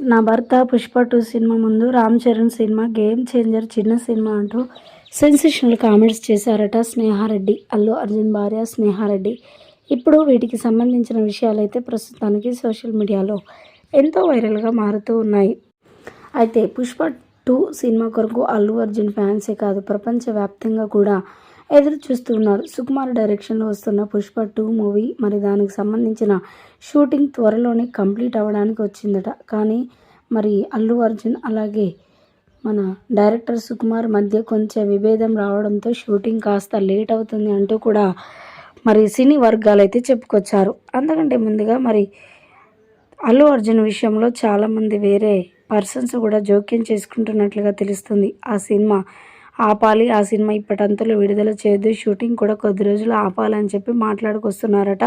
నా భర్త Pushpa two cinema ముందు Ram Charan cinema Game Changer చిన్న సినిమా అంటూ సెన్సేషనల్ కామెంట్స్ చేశారట స్నేహారెడ్డి అల్లు అర్జున్ భార్య స్నేహారెడ్డి. ఇప్పుడు వీటికి సంబంధించిన విషయాలైతే ప్రస్తుతానికి సోషల్ మీడియాలో ఎంతో వైరల్గా మారుతూ ఉన్నాయి. అయితే పుష్ప టూ సినిమా కొరకు అల్లు అర్జున్ ఫ్యాన్సే కాదు ప్రపంచవ్యాప్తంగా కూడా ఎదురు చూస్తున్నారు సుకుమార్ డైరెక్షన్లో వస్తున్న పుష్ప టూ మూవీ మరి దానికి సంబంధించిన షూటింగ్ త్వరలోనే కంప్లీట్ అవ్వడానికి వచ్చిందట. కానీ మరి అల్లు అర్జున్ అలాగే మన డైరెక్టర్ సుకుమార్ మధ్య కొంచెం విభేదం రావడంతో షూటింగ్ కాస్త లేట్ అవుతుంది అంటూ కూడా మరి సినీ వర్గాలు అయితే చెప్పుకొచ్చారు. అంతకంటే ముందుగా మరి అల్లు అర్జున్ విషయంలో చాలామంది వేరే పర్సన్స్ కూడా జోక్యం చేసుకుంటున్నట్లుగా తెలుస్తుంది. ఆ సినిమా ఆపాలి. ఆ సినిమా ఇప్పటంతలో విడుదల చేయొద్దు షూటింగ్ కూడా కొద్ది రోజులు ఆపాలని చెప్పి మాట్లాడుకొస్తున్నారట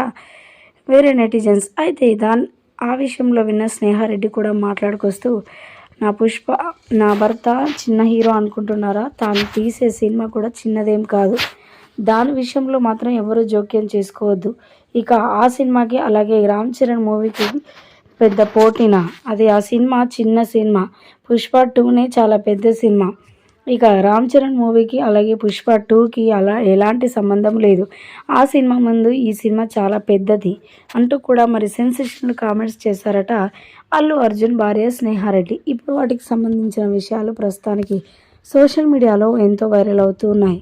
వేరే నెటిజన్స్. అయితే దాని ఆ విషయంలో విన్న స్నేహారెడ్డి కూడా మాట్లాడుకొస్తూ నా పుష్ప నా భర్త చిన్న హీరో అనుకుంటున్నారా? తాను తీసే సినిమా కూడా చిన్నదేం కాదు. దాని విషయంలో మాత్రం ఎవరు జోక్యం చేసుకోవద్దు. ఇక ఆ సినిమాకి అలాగే రామ్ చరణ్ మూవీకి పెద్ద పోటీనా? అది ఆ సినిమా చిన్న సినిమా. పుష్ప టూనే చాలా పెద్ద సినిమా. ఇక రామ్ చరణ్ మూవీకి అలాగే పుష్ప టూకి అలా ఎలాంటి సంబంధం లేదు. ఆ సినిమా ముందు ఈ సినిమా చాలా పెద్దది. అంటూ కూడా మరి సెన్సేషనల్ కామెంట్స్ చేశారట అల్లు అర్జున్ భార్య స్నేహారెడ్డి. ఇప్పుడు వాటికి సంబంధించిన విషయాలు ప్రస్తుతానికి సోషల్ మీడియాలో ఎంతో వైరల్ అవుతూ ఉన్నాయి.